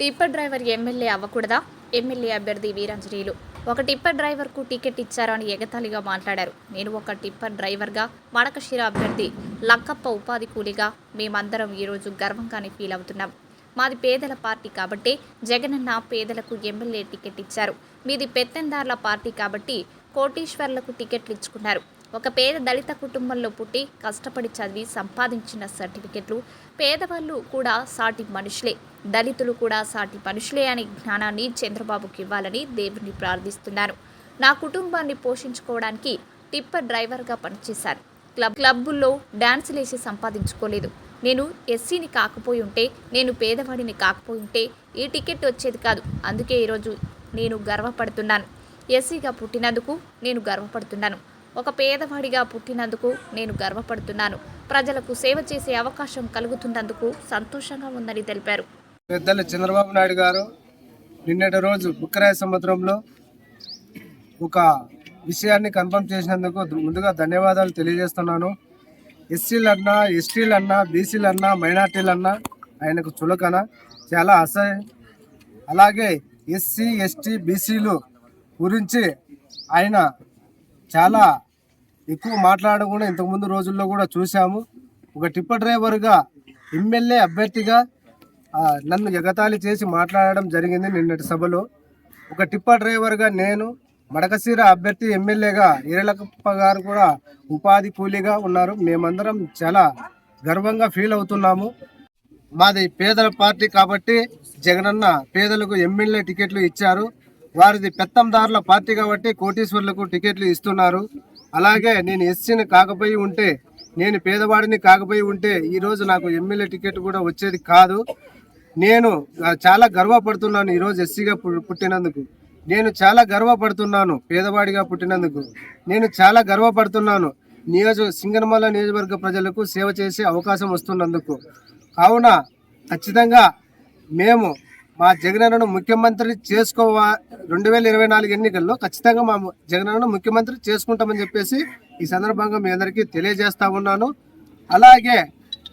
Tipper driver MLA అవ్వకూడదా? MLA అభ్యర్థి వీరంజనీయులు. ఒక టిప్పర్ డ్రైవర్కు టికెట్ ఇచ్చారని ఎగతాళిగా మాట్లాడారు. నేను ఒక టిప్పర్ డ్రైవర్గా మడకశిర అభ్యర్థి లక్కప్ప ఉపాధి కూలీగా మేమందరం ఈరోజు గర్వంగానే ఫీల్ అవుతున్నాం. మాది పేదల పార్టీ కాబట్టి జగనన్న పేదలకు ఎమ్మెల్యే టికెట్ ఇచ్చారు. మీది పెత్తందార్ల పార్టీ కాబట్టి కోటీశ్వర్లకు టికెట్లు ఇచ్చుకున్నారు. ఒక పేద దళిత కుటుంబంలో పుట్టి కష్టపడి చదివి సంపాదించిన సర్టిఫికెట్లు పేదవాళ్ళు కూడా సాటి మనుషులే. దళితులు కూడా సాటి మనుషులే అనే జ్ఞానాన్ని చంద్రబాబుకి ఇవ్వాలని దేవుణ్ణి ప్రార్థిస్తున్నాను నా కుటుంబాన్ని పోషించుకోవడానికి టిప్పర్ డ్రైవర్గా పనిచేశాను. క్లబ్ క్లబ్బుల్లో డాన్సులేసి సంపాదించుకోలేదు. నేను ఎస్సీని కాకపోయి ఉంటే నేను పేదవాడిని కాకపోయి ఉంటే ఈ టికెట్ వచ్చేది కాదు. అందుకే ఈరోజు నేను గర్వపడుతున్నాను. ఎస్సీగా పుట్టినందుకు నేను గర్వపడుతున్నాను. ఒక పేదవాడిగా పుట్టినందుకు నేను గర్వపడుతున్నాను. ప్రజలకు సేవ చేసే అవకాశం కలుగుతున్నందుకు సంతోషంగా ఉందని తెలిపారు. పెద్దలు చంద్రబాబు నాయుడు గారు నిన్నటి రోజు బుక్కరాయ సముద్రంలో ఒక విషయాన్ని కన్ఫర్మ్ చేసినందుకు ముందుగా ధన్యవాదాలు తెలియజేస్తున్నాను. ఎస్సీలన్నా ఎస్టీలన్నా బీసీలన్నా మైనార్టీలన్నా ఆయనకు చులకన. చాలా అసహ్యం అలాగే ఎస్సీ ఎస్టీ బీసీలు గురించి ఆయన చాలా ఎక్కువ మాట్లాడడం కూడా ఇంతకుముందు రోజుల్లో కూడా చూశాము. ఒక టిప్పర్ డ్రైవర్గా ఎమ్మెల్యే అభ్యర్థిగా నన్ను ఎగతాళి చేసి మాట్లాడడం జరిగింది నిన్నటి సభలో. ఒక టిప్పర్ డ్రైవర్గా నేను మడకసీర అభ్యర్థి ఎమ్మెల్యేగా ఈరలకప్ప గారు కూడా ఉపాధి కూలీగా ఉన్నారు. మేమందరం చాలా గర్వంగా ఫీల్ అవుతున్నాము. మాది పేదల పార్టీ కాబట్టి జగనన్న పేదలకు ఎమ్మెల్యే టికెట్లు ఇచ్చారు. వారిది పెత్తందారుల పార్టీ కాబట్టి కోటీశ్వర్లకు టికెట్లు ఇస్తున్నారు. అలాగే నేను ఎస్సీని కాకపోయి ఉంటే నేను పేదవాడిని కాకపోయి ఉంటే ఈరోజు నాకు ఎమ్మెల్యే టికెట్ కూడా వచ్చేది కాదు. నేను చాలా గర్వపడుతున్నాను ఈరోజు ఎస్సీగా పు- పుట్టినందుకు. నేను చాలా గర్వపడుతున్నాను పేదవాడిగా పుట్టినందుకు. నేను చాలా గర్వపడుతున్నాను నియోజక సింగనమల్ల నియోజకవర్గ ప్రజలకు సేవ చేసే అవకాశం వస్తున్నందుకు. కావున ఖచ్చితంగా మేము మా జగనన్నను ముఖ్యమంత్రి చేసుకోవా రెండు వేల ఇరవై నాలుగు ఎన్నికల్లో ఖచ్చితంగా మా జగనన్నను ముఖ్యమంత్రి చేసుకుంటామని చెప్పేసి ఈ సందర్భంగా మీ అందరికీ తెలియజేస్తా ఉన్నాను. అలాగే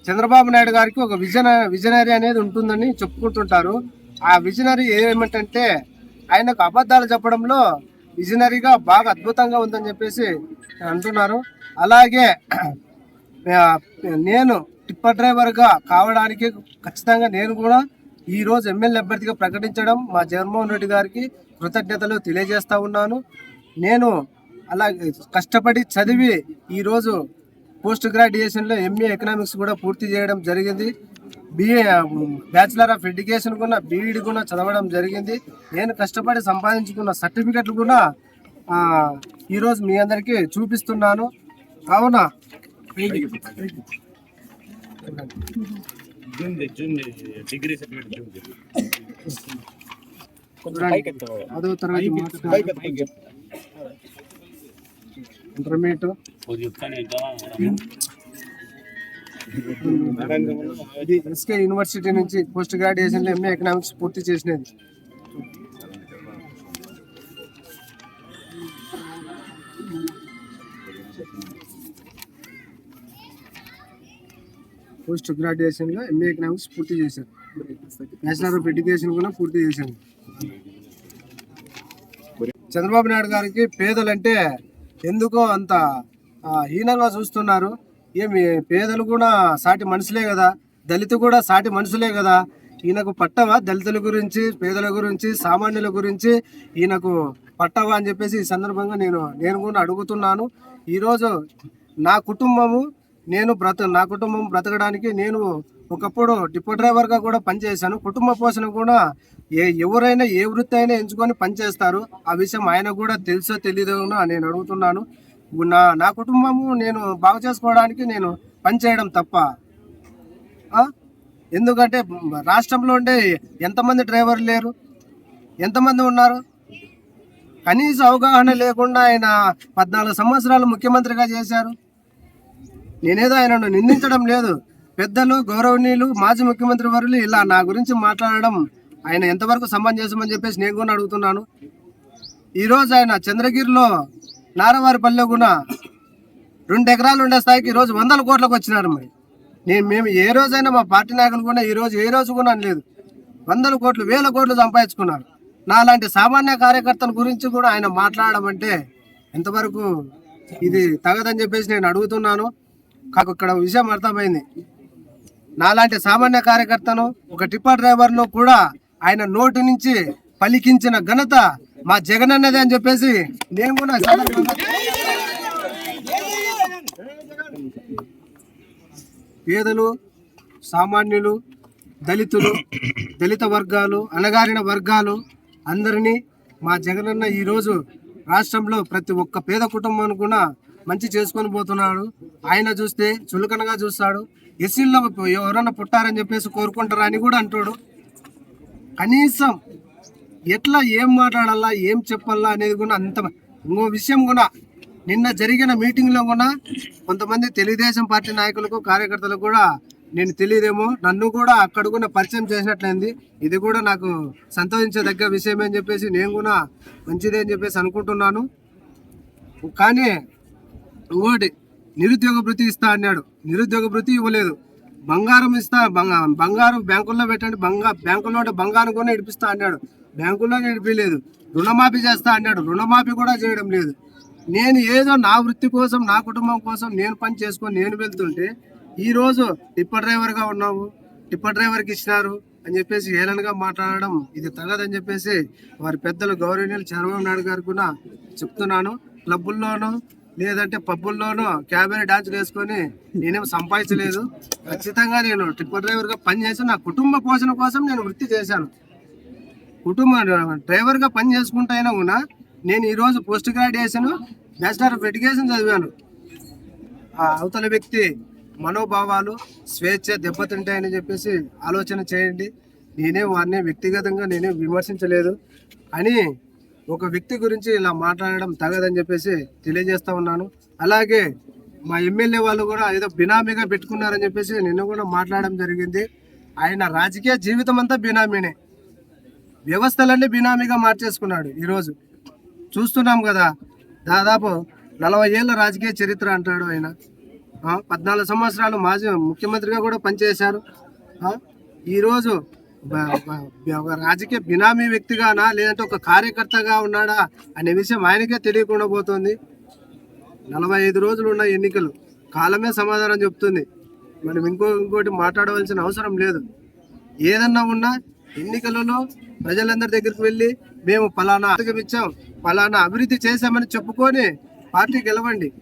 చంద్రబాబు నాయుడు గారికి ఒక విజన విజనరీ అనేది ఉంటుందని చెప్పుకుంటుంటారు. ఆ విజనరీ ఏమిటంటే ఆయనకు అబద్ధాలు చెప్పడంలో విజనరీగా బాగా అద్భుతంగా ఉందని చెప్పేసి అంటున్నారు. అలాగే నేను టిప్పర్ డ్రైవర్గా కావడానికి ఖచ్చితంగా నేను కూడా ఈ రోజు ఎమ్మెల్యే అభ్యర్థిగా ప్రకటించడం మా జగన్మోహన్ రెడ్డి గారికి కృతజ్ఞతలు తెలియజేస్తా ఉన్నాను. నేను అలా కష్టపడి చదివి ఈరోజు పోస్ట్ గ్రాడ్యుయేషన్లో ఎంఏ ఎకనామిక్స్ కూడా పూర్తి చేయడం జరిగింది. బిఏ బ్యాచిలర్ ఆఫ్ ఎడ్యుకేషన్ కూడా బీఈడి కూడా చదవడం జరిగింది. నేను కష్టపడి సంపాదించుకున్న సర్టిఫికెట్లు కూడా ఈరోజు మీ అందరికీ చూపిస్తున్నాను. కావున డిగ్రీ సర్టిఫికేట్ తరగతి ఇంటర్మీడియట్. ఇది ఎస్కే యూనివర్సిటీ నుంచి పోస్ట్ గ్రాడ్యుయేషన్ ఎంఏ ఎకనామిక్స్ పూర్తి చేసినది. పోస్ట్ గ్రాడ్యుయేషన్లో ఎంఏ ఎకనామిక్స్ పూర్తి చేశాను బ్యాచిలర్ ఆఫ్ ఎడ్యుకేషన్ కూడా పూర్తి చేశాను చంద్రబాబు నాయుడు గారికి పేదలంటే ఎందుకో అంత హీనంగా చూస్తున్నారు. ఏమి పేదలు కూడా సాటి మనుషులే కదా. దళిత కూడా సాటి మనుషులే కదా. ఈయనకు పట్టవా దళితుల గురించి పేదల గురించి సామాన్యుల గురించి? ఈయనకు పట్టవా అని చెప్పేసి ఈ సందర్భంగా నేను నేను కూడా అడుగుతున్నాను. ఈరోజు నా కుటుంబము నేను బ్రత నా కుటుంబం బ్రతకడానికి నేను ఒకప్పుడు డిపో డ్రైవర్గా కూడా పనిచేశాను. కుటుంబ పోషణ కూడా ఏ ఎవరైనా ఏ వృత్తి అయినా ఎంచుకొని పనిచేస్తారు. ఆ విషయం ఆయన కూడా తెలుసో తెలియదో నేను అడుగుతున్నాను. నా నా కుటుంబము నేను బాగు చేసుకోవడానికి నేను పనిచేయడం తప్ప ఎందుకంటే రాష్ట్రంలో ఉండే ఎంతమంది డ్రైవర్లు లేరు? ఎంతమంది ఉన్నారు? కనీస అవగాహన లేకుండా ఆయన పద్నాలుగు సంవత్సరాలు ముఖ్యమంత్రిగా చేశారు. నేనేదో ఆయనను నిందించడం లేదు. పెద్దలు గౌరవనీయులు మాజీ ముఖ్యమంత్రి వారులు ఇలా నా గురించి మాట్లాడడం ఆయన ఎంతవరకు సమంజసమని చెప్పేసి నేను కూడా అడుగుతున్నాను. ఈరోజు ఆయన చంద్రగిరిలో నారవారిపల్లె కూడా రెండు ఎకరాలు ఉండే స్థాయికి ఈరోజు వందల కోట్లకు వచ్చినారు మరి. నేను మేము ఏ రోజైనా మా పార్టీ నాయకులు కూడా ఈ రోజు ఏ రోజు కూడా లేదు వందల కోట్లు వేల కోట్లు సంపాదించుకున్నారు. నాలాంటి సామాన్య కార్యకర్తల గురించి కూడా ఆయన మాట్లాడడం అంటే ఎంతవరకు ఇది తగదని చెప్పేసి నేను అడుగుతున్నాను. కాకు ఇక్కడ విషయం అర్థమైంది. నాలాంటి సామాన్య కార్యకర్తను ఒక టిప్పర్ డ్రైవర్ను కూడా ఆయన నోటి నుంచి పలికించిన ఘనత మా జగన్ అన్నదే అని చెప్పేసి నేను కూడా పేదలు సామాన్యులు దళితులు దళిత వర్గాలు అణగారిన వర్గాలు అందరినీ మా జగనన్న ఈరోజు రాష్ట్రంలో ప్రతి ఒక్క పేద కుటుంబానికి కూడా మంచి చేసుకొని పోతున్నాడు. ఆయన చూస్తే చులకనగా చూస్తాడు. ఎస్సీల్లో ఎవరన్నా పుట్టారని చెప్పేసి కోరుకుంటారా అని కూడా అంటాడు. కనీసం ఎట్లా ఏం మాట్లాడాలా ఏం చెప్పాలా అనేది కూడా అంత ఇంకో విషయం కూడా నిన్న జరిగిన మీటింగ్లో కూడా కొంతమంది తెలుగుదేశం పార్టీ నాయకులకు కార్యకర్తలకు కూడా నేను తెలియదేమో నన్ను కూడా అక్కడ కూడా పరిచయం చేసినట్లయింది. ఇది కూడా నాకు సంతోషించదగ్గ విషయం అని చెప్పేసి నేను కూడా మంచిదే అని చెప్పేసి అనుకుంటున్నాను. కానీ ఒకటి నిరుద్యోగ భృతి ఇస్తా అన్నాడు. నిరుద్యోగ భృతి ఇవ్వలేదు. బంగారం ఇస్తా బంగా- బంగారం బ్యాంకుల్లో పెట్టండి బంగా బ్యాంకుల్లో బంగారం కూడా ఇడిపిస్తా అన్నాడు. బ్యాంకుల్లో ఇడిపిలేదు రుణమాఫీ చేస్తా అన్నాడు. రుణమాఫీ కూడా చేయడం లేదు. నేను ఏదో నా వృత్తి కోసం నా కుటుంబం కోసం నేను పని చేసుకొని నేను వెళ్తుంటే ఈరోజు టిప్ప టిప్పర్ డ్రైవర్గా ఉన్నావు టిప్పర్ డ్రైవర్కి ఇచ్చినారు అని చెప్పేసి ఏలనగా మాట్లాడడం ఇది తగదని చెప్పేసి వారి పెద్దలు గౌరవనీయులు చంద్రబాబు నాయుడు గారు కూడా చెప్తున్నాను. క్లబ్బుల్లోనూ లేదంటే పబ్బుల్లోనూ క్యాబినెట్ డాన్స్ వేసుకొని నేనేం సంపాదించలేదు. ఖచ్చితంగా నేను టిప్పర్ డ్రైవర్గా పనిచేసి నా కుటుంబ పోషణ కోసం నేను వృత్తి చేశాను. కుటుంబ డ్రైవర్గా పని చేసుకుంటా అయినా కూడా నేను ఈరోజు post graduation bachelor of education చదివాను. ఆ అవతల వ్యక్తి మనోభావాలు స్వేచ్ఛ దెబ్బతింటాయని చెప్పేసి ఆలోచన చేయండి. నేనే వారిని వ్యక్తిగతంగా నేనే విమర్శించలేదు. అని ఒక వ్యక్తి గురించి ఇలా మాట్లాడడం తగదని చెప్పేసి తెలియజేస్తా ఉన్నాను. అలాగే మా ఎమ్మెల్యే వాళ్ళు కూడా ఏదో బినామీగా పెట్టుకున్నారని చెప్పేసి నిన్న కూడా మాట్లాడడం జరిగింది. ఆయన రాజకీయ జీవితం అంతా బినామీనే. వ్యవస్థలన్నీ బినామీగా మార్చేసుకున్నాడు ఈరోజు. చూస్తున్నాం కదా దాదాపు నలభై ఏళ్ళ రాజకీయ చరిత్ర అంటాడు ఆయన. పద్నాలుగు సంవత్సరాలు మాజీ ముఖ్యమంత్రిగా కూడా పనిచేశారు. ఈరోజు ఒక రాజకీయ బినామీ వ్యక్తిగానా? లేదంటే ఒక కార్యకర్తగా ఉన్నాడా? అనే విషయం ఆయనకే తెలియకుండా పోతుంది. నలభై ఐదు రోజులు ఉన్న ఎన్నికలు. కాలమే సమాధానం చెప్తుంది. మనం ఇంకో ఇంకోటి మాట్లాడవలసిన అవసరం లేదు. ఏదన్నా ఉన్నా ఎన్నికలలో ప్రజలందరి దగ్గరికి వెళ్ళి మేము ఫలానా పథకం ఇచ్చాం ఫలానా అభివృద్ధి చేశామని చెప్పుకొని పార్టీ గెలవండి.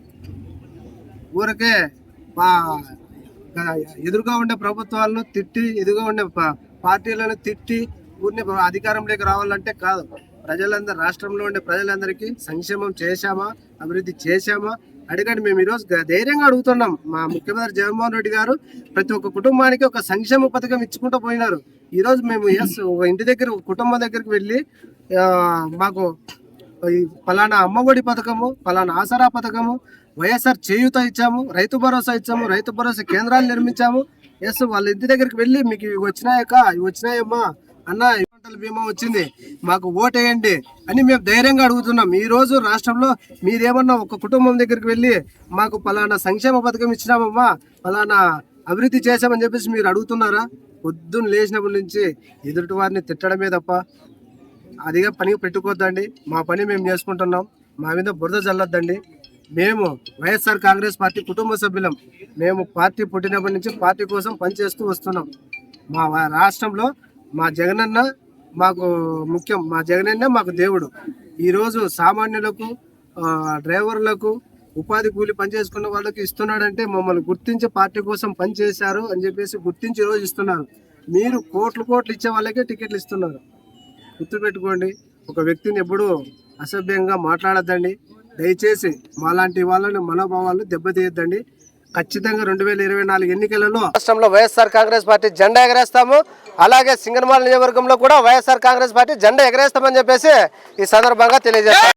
ఊరకే ఎదురుగా ఉండే ప్రభుత్వాలను తిట్టి ఎదురుగా ఉండే ప- పార్టీలను తిట్టి ఊరిని అధికారంలోకి రావాలంటే కాదు. ప్రజలందరూ రాష్ట్రంలో ఉండే ప్రజలందరికీ సంక్షేమం చేశామా? అభివృద్ధి చేశామా? అడగండి మేము ఈరోజు ధైర్యంగా అడుగుతున్నాం. మా ముఖ్యమంత్రి జగన్మోహన్ రెడ్డి గారు ప్రతి ఒక్క కుటుంబానికి ఒక సంక్షేమ పథకం ఇచ్చుకుంటూ పోయినారు. ఈరోజు మేము ఎస్ ఒక ఇంటి దగ్గర ఒక కుటుంబం దగ్గరికి వెళ్ళి మాకు ఈ ఫలానా అమ్మఒడి పథకము ఫలానా ఆసరా పథకము వైఎస్ఆర్ చేయూత ఇచ్చాము రైతు భరోసా ఇచ్చాము రైతు భరోసా కేంద్రాలు నిర్మించాము ఎస్ వాళ్ళ ఇంటి దగ్గరికి వెళ్ళి మీకు ఇవి వచ్చినాయక్క ఇవి వచ్చినాయమ్మా అన్న ఈ పంటల బీమా వచ్చింది మాకు ఓటేయండి అని మేము ధైర్యంగా అడుగుతున్నాం. ఈ రోజు రాష్ట్రంలో మీరేమన్నా ఒక కుటుంబం దగ్గరికి వెళ్ళి మాకు పలానా సంక్షేమ పథకం ఇచ్చినామమ్మా ఫలానా అభివృద్ధి చేశామని చెప్పేసి మీరు అడుగుతున్నారా? పొద్దున్న లేచినప్పటి నుంచి ఎదుటి వారిని తిట్టడమే తప్ప అదిగా పని పెట్టుకోవద్దండి మా పని మేము చేసుకుంటున్నాం. మా మీద బురద చల్లొద్దండి మేము వైఎస్ఆర్ కాంగ్రెస్ పార్టీ కుటుంబ సభ్యులం. మేము పార్టీ పుట్టినప్పటి నుంచి పార్టీ కోసం పనిచేస్తూ వస్తున్నాం. మా రాష్ట్రంలో మా జగనన్న మాకు ముఖ్యం. మా జగనన్న మాకు దేవుడు. ఈరోజు సామాన్యులకు డ్రైవర్లకు ఉపాధి కూలి పనిచేసుకున్న వాళ్ళకి ఇస్తున్నాడంటే మమ్మల్ని గుర్తించి పార్టీ కోసం పనిచేశారు అని చెప్పేసి గుర్తించి ఈరోజు ఇస్తున్నారు. మీరు కోట్లు కోట్లు ఇచ్చే వాళ్ళకే టికెట్లు ఇస్తున్నారు. గుర్తుపెట్టుకోండి. ఒక వ్యక్తిని ఎప్పుడూ అసభ్యంగా మాట్లాడద్దండి. దయచేసి మాలాంటి వాళ్ళని మనోభావాలను దెబ్బతీయద్దండి. ఖచ్చితంగా రెండు వేల ఇరవై నాలుగు ఎన్నికలలో రాష్ట్రంలో వైఎస్ఆర్ కాంగ్రెస్ పార్టీ జెండా ఎగరేస్తాము. అలాగే సింగనమాల నియోజకవర్గంలో కూడా వైఎస్ఆర్ కాంగ్రెస్ పార్టీ జెండా ఎగరేస్తామని చెప్పేసి ఈ సందర్భంగా తెలియజేస్తాం.